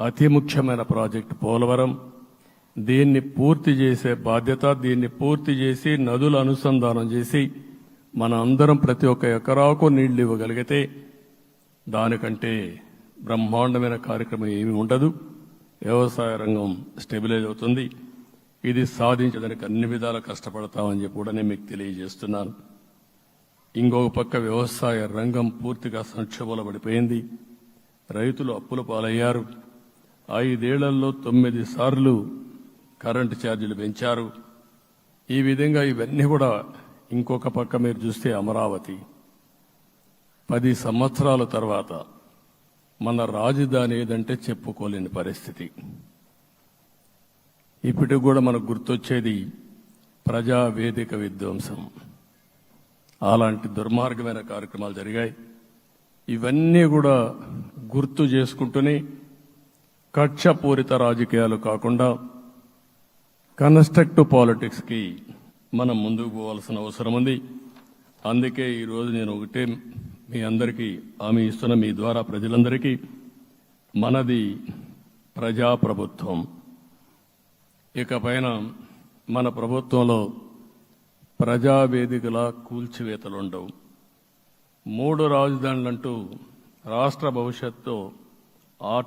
అతి ముఖ్యమైన ప్రాజెక్టు పోలవరం. దీన్ని పూర్తి చేసే బాధ్యత దీన్ని పూర్తి చేసి నదుల అనుసంధానం చేసి మన అందరం ప్రతి ఒక్క ఎకరాకు నీళ్ళు ఇవ్వగలిగితే దానికంటే బ్రహ్మాండమైన కార్యక్రమం ఏమీ ఉండదు. వ్యవసాయ రంగం స్టెబిలైజ్ అవుతుంది. ఇది సాధించడానికి అన్ని విధాలా కష్టపడతామని చెప్పి కూడా నేను మీకు తెలియజేస్తున్నాను. ఇంకొక పక్క వ్యవసాయ రంగం పూర్తిగా సంక్షోభంలో పడిపోయింది రైతులు అప్పుల పాలయ్యారు. ఐదేళ్ళలో తొమ్మిది సార్లు కరెంటు ఛార్జీలు పెంచారు. ఈ విధంగా ఇవన్నీ కూడా ఇంకొక పక్క మీరు చూస్తే అమరావతి. పది సంవత్సరాల తర్వాత మన రాజధాని ఏదంటే చెప్పుకోలేని పరిస్థితి. ఇప్పటికి కూడా మనకు గుర్తొచ్చేది ప్రజా వేదిక విధ్వంసం. అలాంటి దుర్మార్గమైన కార్యక్రమాలు జరిగాయి. ఇవన్నీ కూడా గుర్తు చేసుకుంటూనే కక్షపూరిత రాజకీయాలు కాకుండా కన్స్ట్రక్టివ్ పాలిటిక్స్కి మనం ముందుకు పోవాల్సిన అవసరం ఉంది. అందుకే ఈరోజు నేను ఒకటే మీ అందరికీ హామీ ఇస్తున్న మీ ద్వారా ప్రజలందరికీ మనది ప్రజాప్రభుత్వం. ఇకపైన మన ప్రభుత్వంలో ప్రజావేదికల కూల్చివేతలుండవు. మూడు రాజధానులంటూ రాష్ట్ర భవిష్యత్తు ఆట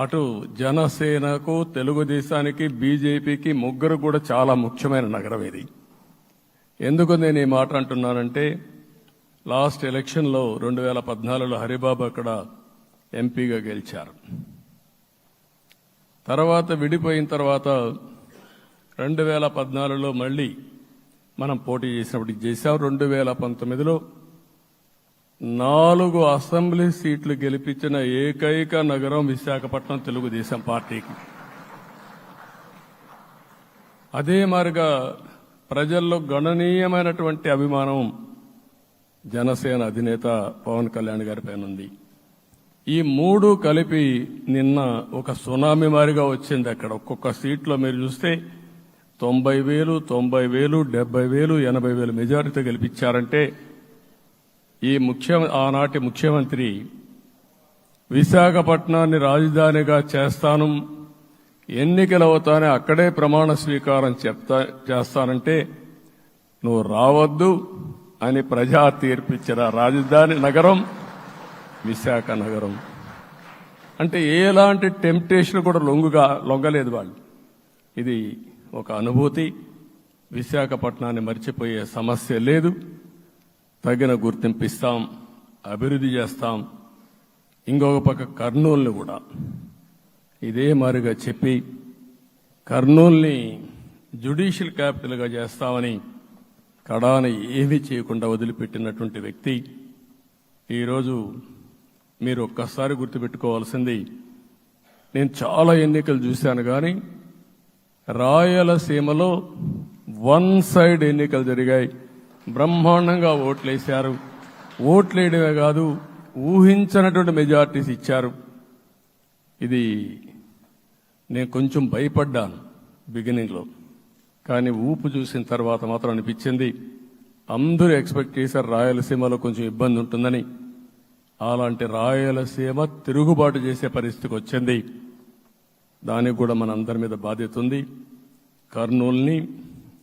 అటు జనసేనకు తెలుగుదేశానికి బీజేపీకి ముగ్గురు కూడా చాలా ముఖ్యమైన నగరం ఇది. ఎందుకు నేను ఈ మాట అంటున్నానంటే లాస్ట్ ఎలక్షన్లో రెండు వేల పద్నాలుగులో హరిబాబు అక్కడ ఎంపీగా గెలిచారు. తర్వాత విడిపోయిన తర్వాత రెండు వేల పద్నాలుగులో మళ్ళీ మనం పోటీ చేసినప్పుడు చేశాం. రెండు వేల పంతొమ్మిదిలో నాలుగు అసెంబ్లీ సీట్లు గెలిపించిన ఏకైక నగరం విశాఖపట్నం తెలుగుదేశం పార్టీకి. అదే మారిగా ప్రజల్లో గణనీయమైనటువంటి అభిమానం జనసేన అధినేత పవన్ కళ్యాణ్ గారి పైన ఉంది. ఈ మూడు కలిపి నిన్న ఒక సునామీ మారిగా వచ్చింది అక్కడ. ఒక్కొక్క సీట్లో మీరు చూస్తే తొంభై వేలు తొంభై వేలు డెబ్బై వేలు ఎనభై వేలు మెజారిటీ గెలిపించారంటే ఈ ముఖ్య ఆనాటి ముఖ్యమంత్రి విశాఖపట్నాన్ని రాజధానిగా చేస్తాను ఎన్నికలు అవుతానే అక్కడే ప్రమాణ స్వీకారం చెప్తా చేస్తానంటే నువ్వు రావద్దు అని ప్రజా తీర్పిచ్చిన రాజధాని నగరం విశాఖ నగరం. అంటే ఎలాంటి టెంప్టేషన్ కూడా లొంగుగా లొంగలేదు వాళ్ళు. ఇది ఒక అనుభూతి. విశాఖపట్నాన్ని మర్చిపోయే సమస్య లేదు. తగిన గుర్తింపు ఇస్తాం అభివృద్ధి చేస్తాం. ఇంకొక పక్క కర్నూలుని కూడా. ఇదే మారిగా చెప్పి కర్నూల్ని జ్యుడిషియల్ క్యాపిటల్గా చేస్తామని కడాని ఏమీ చేయకుండా వదిలిపెట్టినటువంటి వ్యక్తి ఈరోజు మీరు ఒక్కసారి గుర్తుపెట్టుకోవాల్సింది నేను చాలా ఎన్నికలు చూశాను కానీ రాయలసీమలో వన్ సైడ్ ఎన్నికలు జరిగాయి. బ్రహ్మాండంగా ఓట్లేశారు. ఓట్లేయడమే కాదు ఊహించనటువంటి మెజార్టీస్ ఇచ్చారు. ఇది నేను కొంచెం భయపడ్డాను బిగినింగ్లో కానీ ఊపు చూసిన తర్వాత మాత్రం అనిపించింది అందరూ ఎక్స్పెక్ట్ చేశారు రాయలసీమలో కొంచెం ఇబ్బంది ఉంటుందని. అలాంటి రాయలసీమ తిరుగుబాటు చేసే పరిస్థితికి వచ్చింది. దానికి కూడా మన అందరి మీద బాధ్యత ఉంది. కర్నూల్ని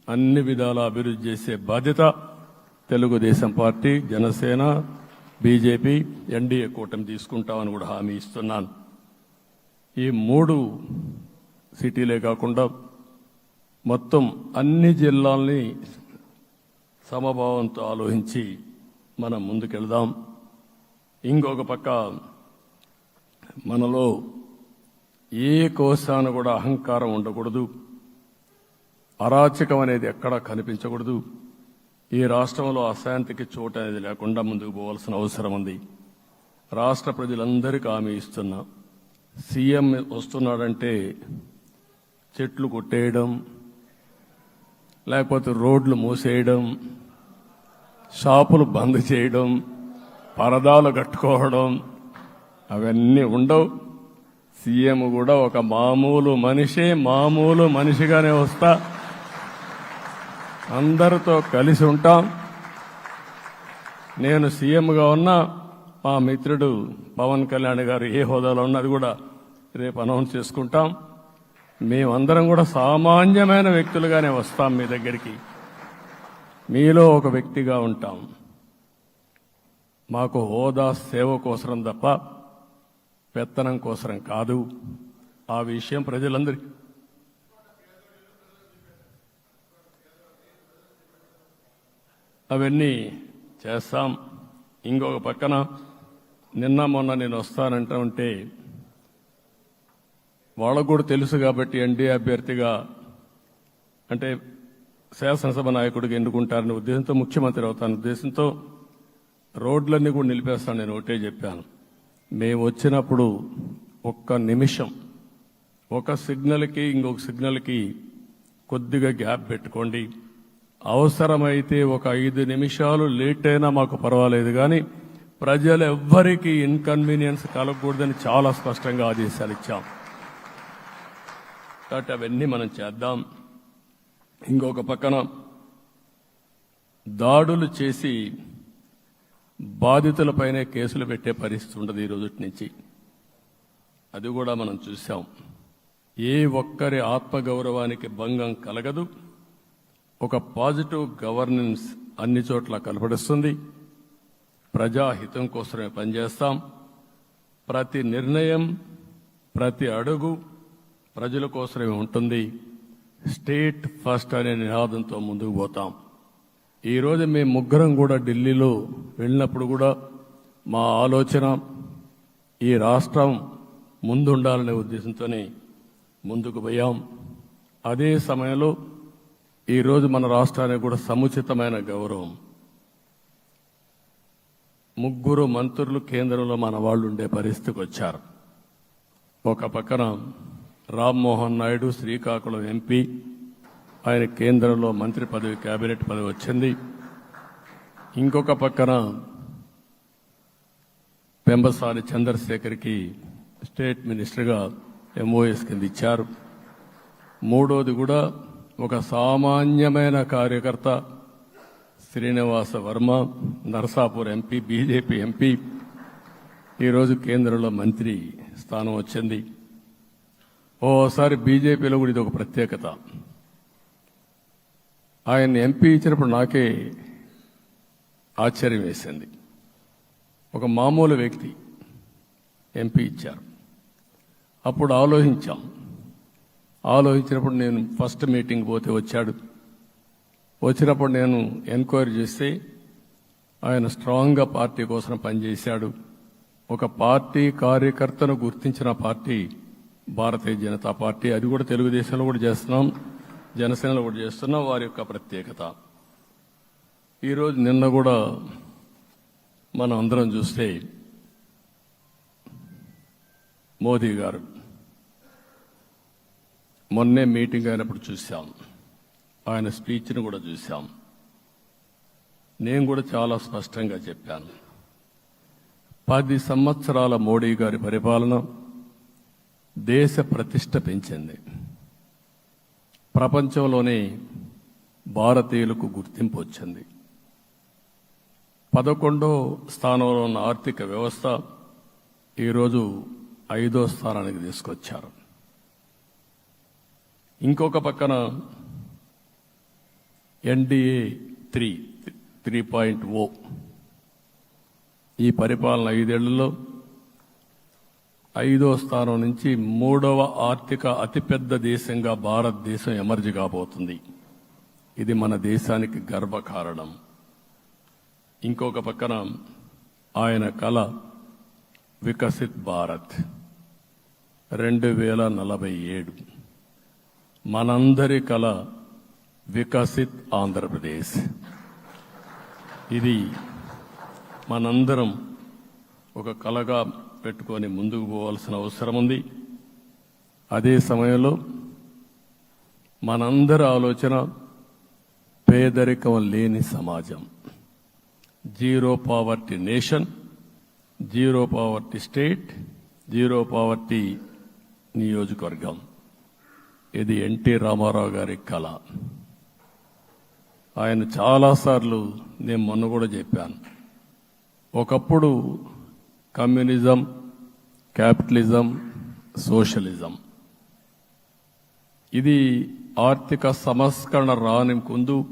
అన్ని విధాలా అభివృద్ధి చేసే బాధ్యత Telugu Desam party Janasena BJP NDA కూటమి తీసుకుంటామని కూడా హామీ ఇస్తున్నాను. ఈ మూడు సిటీలే కాకుండా మొత్తం అన్ని జిల్లాల్ని సమభావంతో ఆలోచించి మనం ముందుకెళ్దాం. ఇంకొక పక్క మనలో ఏ కోశాన కూడా అహంకారం ఉండకూడదు. అరాచకం అనేది ఎక్కడా కనిపించకూడదు. ఈ రాష్ట్రంలో అశాంతికి చోటు అనేది లేకుండా ముందుకు పోవాల్సిన అవసరం ఉంది. రాష్ట్ర ప్రజలందరికీ హామీ ఇస్తున్నా సీఎం వస్తున్నాడంటే చెట్లు కొట్టేయడం లేకపోతే రోడ్లు మూసేయడం షాపులు బంద్ చేయడం పరదాలు కట్టుకోవడం అవన్నీ ఉండవు. సీఎం కూడా ఒక మామూలు మనిషి మామూలు మనిషిగానే వస్తా. అందరితో కలిసి ఉంటాం. నేను సీఎంగా ఉన్నా మా మిత్రుడు పవన్ కళ్యాణ్ గారు ఏ హోదాలో ఉన్నది కూడా రేపు అనౌన్స్ చేసుకుంటాం. మేమందరం కూడా సామాన్యమైన వ్యక్తులుగానే వస్తాం మీ దగ్గరికి. మీలో ఒక వ్యక్తిగా ఉంటాం. మాకు హోదా సేవ కోసరం తప్ప పెత్తనం కోసరం కాదు. ఆ విషయం ప్రజలందరికీ అవన్నీ చేస్తాం. ఇంకొక పక్కన నిన్న మొన్న నేను వస్తానంటా ఉంటే వాళ్ళకు కూడా తెలుసు కాబట్టి ఎన్డీఏ అభ్యర్థిగా అంటే శాసనసభ నాయకుడిగా ఎన్నుకుంటారనే ఉద్దేశంతో ముఖ్యమంత్రి అవుతాను. ఉద్దేశంతో రోడ్లన్నీ కూడా నిలిపేస్తాను నేను ఒకటే చెప్పాను. మేము వచ్చినప్పుడు ఒక్క నిమిషం ఒక సిగ్నల్కి ఇంకొక సిగ్నల్కి కొద్దిగా గ్యాప్ పెట్టుకోండి. అవసరమైతే ఒక ఐదు నిమిషాలు లేట్ అయినా మాకు పర్వాలేదు కానీ ప్రజలు ఎవ్వరికీ ఇన్కన్వీనియన్స్ కలగకూడదని చాలా స్పష్టంగా ఆదేశాలు ఇచ్చాం. కాబట్టి అవన్నీ మనం చేద్దాం. ఇంకొక పక్కన దాడులు చేసి బాధితులపైనే కేసులు పెట్టే పరిస్థితి ఉండదు ఈ రోజు నుంచి. అది కూడా మనం చూసాం ఏ ఒక్కరి ఆత్మగౌరవానికి భంగం కలగదు. ఒక పాజిటివ్ గవర్నెన్స్ అన్ని చోట్ల కనపడిస్తుంది. ప్రజాహితం కోసమే పనిచేస్తాం. ప్రతి నిర్ణయం ప్రతి అడుగు ప్రజల కోసమే ఉంటుంది. స్టేట్ ఫస్ట్ అనే నినాదంతో ముందుకు పోతాం. ఈరోజు మేము ముగ్గురం కూడా ఢిల్లీలో వెళ్ళినప్పుడు కూడా మా ఆలోచన ఈ రాష్ట్రం ముందుండాలనే ఉద్దేశంతోనే ముందుకు పోయాం. అదే సమయంలో ఈరోజు మన రాష్ట్రానికి కూడా సముచితమైన గౌరవం. ముగ్గురు మంత్రులు కేంద్రంలో మన వాళ్ళు ఉండే పరిస్థితికి వచ్చారు. ఒక పక్కన రామ్మోహన్ నాయుడు శ్రీకాకుళం ఎంపీ. ఆయన కేంద్రంలో మంత్రి పదవి కేబినెట్ పదవి వచ్చింది. ఇంకొక పక్కన పెంబసాని చంద్రశేఖర్కి స్టేట్ మినిస్టర్గా ఎంఓఎస్ కింద ఇచ్చారు. మూడోది కూడా ఒక సామాన్యమైన కార్యకర్త Srinivasa Varma Narsapur MP BJP MP. ఈరోజు కేంద్రంలో మంత్రి స్థానం వచ్చింది. ఓసారి బీజేపీలో కూడా ఇది ఒక ప్రత్యేకత. ఆయన ఎంపీ ఇచ్చినప్పుడు నాకే ఆశ్చర్యం వేసింది. ఒక మామూలు వ్యక్తి ఎంపీ ఇచ్చారు. అప్పుడు ఆలోచించాం. ఆలోచించినప్పుడు నేను ఫస్ట్ మీటింగ్ పోతే వచ్చాడు. వచ్చినప్పుడు నేను ఎంక్వైరీ చేస్తే ఆయన స్ట్రాంగ్గా పార్టీ కోసం పనిచేశాడు. ఒక పార్టీ కార్యకర్తను గుర్తించిన పార్టీ భారతీయ జనతా పార్టీ. అది కూడా తెలుగుదేశంలో కూడా చేస్తున్నాం జనసేనలో కూడా చేస్తున్నాం వారి యొక్క ప్రత్యేకత. ఈరోజు నిన్న కూడా మనం అందరం చూస్తే మోదీ గారు మొన్నే మీటింగ్ అయినప్పుడు చూశాం. ఆయన స్పీచ్ను కూడా చూశాం. నేను కూడా చాలా స్పష్టంగా చెప్పాను. పది సంవత్సరాల మోడీ గారి పరిపాలన దేశ ప్రతిష్ట పెంచింది. ప్రపంచంలోనే భారతీయులకు గుర్తింపు వచ్చింది. పదకొండో స్థానంలో ఉన్న ఆర్థిక వ్యవస్థ ఈరోజు ఐదో స్థానానికి తీసుకొచ్చారు. ఇంకొక పక్కన NDA three three point O. ఈ పరిపాలన ఐదేళ్ళలో ఐదో స్థానం నుంచి మూడవ ఆర్థిక అతిపెద్ద దేశంగా భారతదేశం ఎమర్జి కాబోతుంది. ఇది మన దేశానికి గర్వకారణం. ఇంకొక పక్కన ఆయన కళ వికసిత్ భారత్. రెండు వేల నలభై ఏడు. మనందరి కళ వికసిత్ ఆంధ్రప్రదేశ్. ఇది మనందరం ఒక కళగా పెట్టుకొని ముందుకు పోవాల్సిన అవసరం ఉంది. అదే సమయంలో మనందరి ఆలోచన పేదరికం లేని సమాజం. Zero poverty nation zero poverty state zero poverty నియోజకవర్గం. ఇది ఎన్టీ రామారావు గారి కళ. ఆయన చాలాసార్లు నేను మొన్న కూడా చెప్పాను. ఒకప్పుడు కమ్యూనిజం క్యాపిటలిజం సోషలిజం. ఇది ఆర్థిక సంస్కరణ రాని ముందు